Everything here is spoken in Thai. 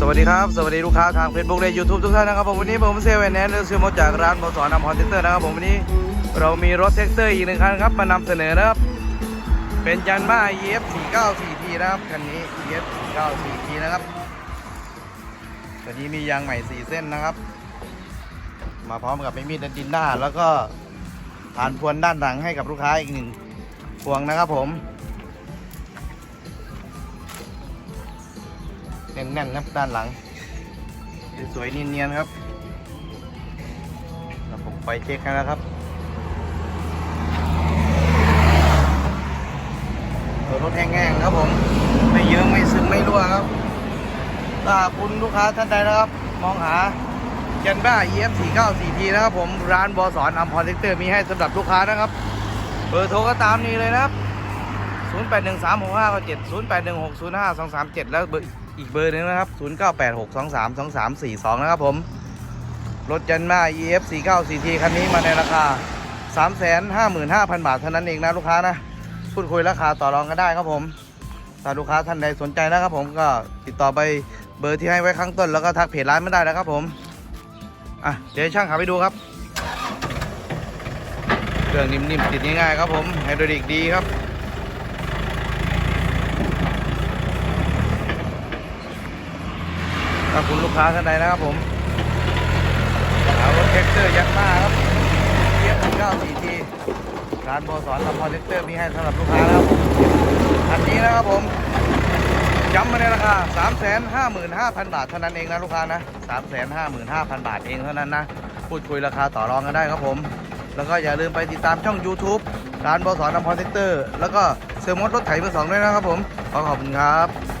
สวัสดีครับ สวัสดีลูกค้าทาง Facebook และ YouTube ทุกท่านนะครับผมวันนี้ผมเซเว่นแอนดอร์ซื้อมดจากร้านบสอนำฮอนเทคเตอร์นะครับผมวันนี้เรามีรถแท็กเตอร์อีกหนึ่งคันครับมานำเสนอนะครับ เป็นยันมา EF 494 T นะครับคันนี้ EF 494 T นะครับตัวนี้มียางใหม่4เส้นนะครับ มาพร้อมกับไมมีดดินหน้า แล้วก็ผ่านพวนด้านหลังให้กับลูกค้าอีกหนึ่งพวงนะครับผม แน่นๆครับด้านหลัง สวยๆเนียนๆครับแล้วผมไปเช็คให้แล้วครับตัวรถแห้งๆครับผม ไม่เยอะไม่ซึมไม่รั่วครับถ้าคุณลูกค้าท่านใดนะครับ มองหาเจนบ้า EF 4 9 4 T นะครับผมร้านบอสอนอัมพอร์เทคเตอร์มีให้สำหรับลูกค้านะครับ เบอร์โทรก็ตามนี้เลยนะครับ 0 8 1 3 6 5 9 7 0 8 1 6 0 5 2 3 7 แล้วเบอร์อีกเบอร์หนึงนะครับ 0986232342 นะครับผม รถยันมา EF 49 4T คันนี้มาในราคา 355,000 บาทเท่านั้นเองนะลูกค้านะ พูดคุยราคาต่อรองกันได้ครับผมถ้าลูกค้าท่านใดสนใจนะครับผมก็ติดต่อไปเบอร์ที่ให้ไว้ข้างต้นแล้วก็ทักเพจร้านไม่ได้นะครับผม อะ เดี๋ยวช่างขับไปดูครับ เครื่องนิ่มๆติดง่ายๆครับผมไฮดรอลิกดีครับ คุณลูกค้าท่านใดนะครับผมหารถแท็กเตอร์ยักษ์มาครับเทียบถึง94ทีร้านโบสอนทำพอเท็กเตอร์มีให้สำหรับลูกค้านะครับผมอันนี้นะครับผมย้ำมาในราคา 355,000 บาทเท่านั้นเองนะลูกค้านะ355,000 บาทเองเท่านั้นนะ พูดคุยราคาต่อรองกันได้ครับผม แล้วก็อย่าลืมไปติดตามช่อง YouTube ร้านบสอนทำพอเท็กเตอร์ แล้วก็เซอร์มดรถไถมือสองด้วยนะครับผม ขอขอบคุณครับ